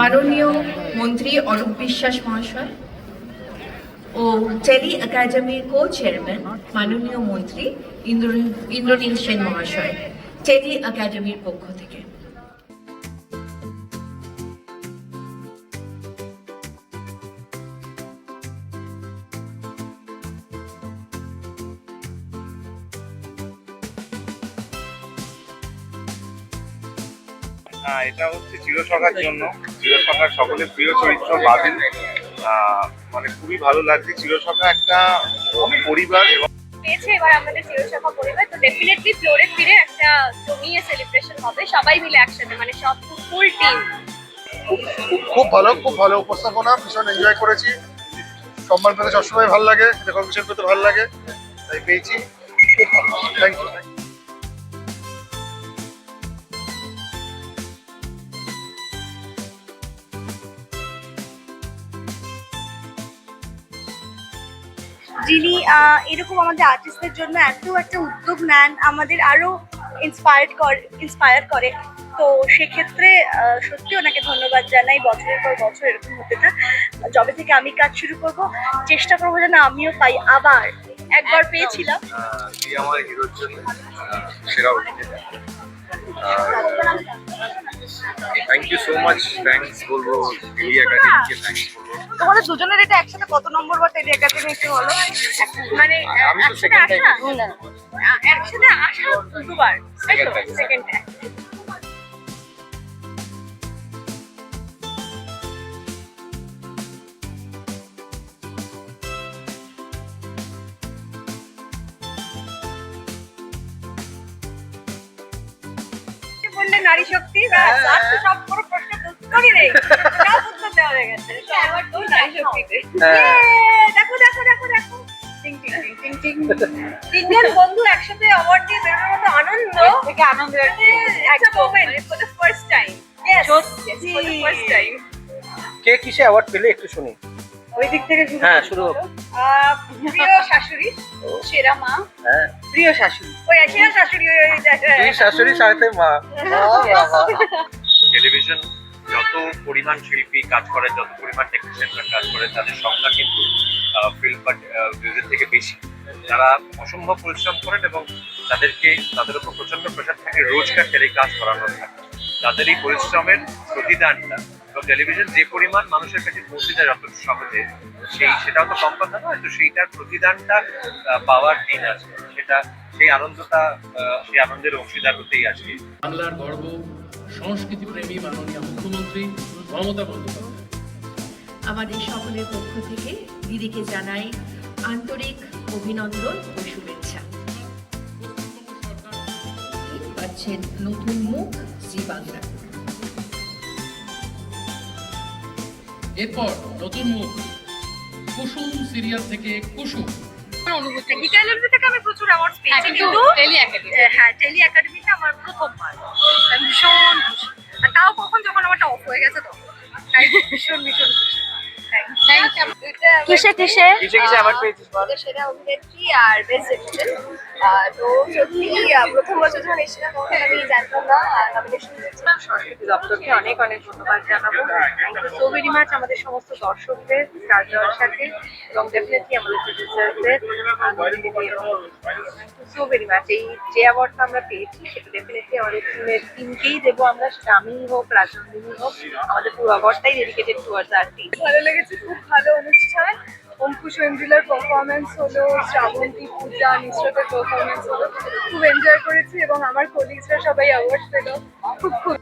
মাননীয় মন্ত্রী অরূপ বিশ্বাস মহাশয় ও টেলি একাডেমির কো চেয়ারম্যান মাননীয় মন্ত্রী ইন্দ্র ইন্দ্রনীল সেন মহাশয়, টেলি একাডেমির পক্ষ থেকে। আহ, এটা হচ্ছে চিরসখার জন্য। চিরসখার সকলের প্রিয় চরিত্র আহ, মানে খুবই ভালো লাগছে। চিরসখা একটা পরিবার এবং পেয়েছে এবার আমাদের চিরসভা পরিবার। তো ডেফিনেটলি ফ্লোরে ফিরে একটা জমিয়ে সেলিব্রেশন হবে। সবাই মিলে একসাথে মানে সব ফুল টিম খুব ভালো খুব ভালো উপস্থাপনা। ভীষণ এনজয় করেছি। সম্মান পেতে সবসময় ভালো লাগে। রেকগনিশন পেতে ভালো লাগে। তাই পেয়েছি। থ্যাংক ইউ যিনি এরকম আমাদের আর্টিস্টদের জন্য এত একটা উদ্যোগ নেন আমাদের আরও ইন্সপায়ার্ড করে ইন্সপায়ার করে। তো সেক্ষেত্রে সত্যি ওনাকে ধন্যবাদ জানাই বছরের পর বছর এরকম হতে থাক। যবে থেকে আমি কাজ শুরু করব চেষ্টা করব যেন আমিও পাই। আবার একবার পেয়েছিলাম। আমার হিরোর জন্য সেরা thank you so much thanks বলব টেলি একাডেমিকে থ্যাঙ্কস বলব তোমাদের দুজনের এটা একসাথে কত নম্বর বা টেলি একাডেমিতে হলো? মানে আমি তো একসাথে আসা? আ- একসাথে আসা দুবার. সেকেন্ড টাইম বললে নারী শক্তি তো সব কোনো প্রশ্নের উত্তরই নেই। সব উত্তর দেওয়া হয়ে গেছে। নারী শক্তিতে। দেখো দেখো দেখো দেখো। টিং টিং টিং টিং টিং। তিনজন বন্ধু একসাথে অ্যাওয়ার্ড দিয়ে বেরোনোর মতো আনন্দ। থেকে আনন্দ একটা moment for the first time সত্যি। ফার্স্ট টাইম কে কিসে অ্যাওয়ার্ড পেলে একটু শুনি। ওই দিক থেকে শুরু হ্যাঁ, শুরু আহ, প্রিয় শাশুড়ি। সেরা মা। হ্যাঁ। প্রিয় শাশুড়ি। ওই সেরা শাশুড়ি ওই শাশুড়ি সাথে মা। টেলিভিশন যত পরিমাণ শিল্পী কাজ করে যত পরিমাণ টেকনিশিয়ানরা কাজ করে তাদের সংখ্যা কিন্তু ফিল্ম বা মিউজিক থেকে বেশি। যারা অসম্ভব পরিশ্রম করেন এবং তাদেরকে তাদের উপর প্রচণ্ড প্রেশার থাকে রোজকার টেলিকাস্ট করানোর থাকে। তাদের এই পরিশ্রমের প্রতিদানটা এবং টেলিভিশন যে পরিমাণ মানুষের কাছে পৌঁছে যায় যত সহজে সেই সেটাও তো কম কথা নয় তো সেইটার প্রতিদানটা পাওয়ার দিন আছে। সেটা সেই আনন্দটা সেই আনন্দের অংশীদার হতেই আজকে। বাংলার গর্ব সংস্কৃতি প্রেমী মাননীয় মুখ্যমন্ত্রী মমতা বন্দ্যোপাধ্যায়। আমাদের সকলের পক্ষ থেকে দিদিকে জানাই আন্তরিক অভিনন্দন ও শুভেচ্ছা। পাচ্ছেন নতুন মুখ জি বাংলা। এরপর নতুন মুখ। কুসুম সিরিয়াল থেকে কুসুম। অনুভূতি। গীতা থেকে আমি প্রচুর অ্যাওয়ার্ডস পেয়েছি কিন্তু টেলি একাডেমি হ্যাঁ টেলি একাডেমিতে আমার প্রথমবার আমি ভীষণ খুশি। আর তাও কখন যখন আমারটা অফ হয়ে গেছে তখন। তাই ভীষণ ভীষণ খুশি। কিসে কিসে? কিসে কিসে অ্যাওয়ার্ড পেয়েছিস বল? আমাদের সেরা অভিনেত্রী আর বেস্ট তো সত্যি প্রথম বছর যখন এসেছিলাম তখন আমি জানতাম না নমিনেশন সংস্কৃতি দপ্তরকে অনেক অনেক ধন্যবাদ জানাব। Thank you so very much আমাদের সমস্ত দর্শকদের স্টার জয়ের সাথে এবং ডেফিনেটলি আমাদের প্রডিউসারদের সো ভেরি মাচ এই যে অ্যাওয়ার্ডটা আমরা পেয়েছি সেটা ডেফিনেটলি আমাদের টিমের টিমকেই দেবো আমরা সেটা আমিই হোক রাজনন্দিনী হোক আমাদের পুরো অ্যাওয়ার্ডটাই ডেডিকেটেড টুয়ার্ডস আর টিম ভালো লেগেছে খুব ভালো অনুষ্ঠান। অঙ্কুশ এন্ড্রিলার পারফরমেন্স হলো, শ্রাবন্তী পূজা নিশ্রতের পারফরমেন্স হলো। খুব এনজয় করেছি এবং আমার কলিগসরা সবাই অ্যাওয়ার্ড পেল। খুব খুব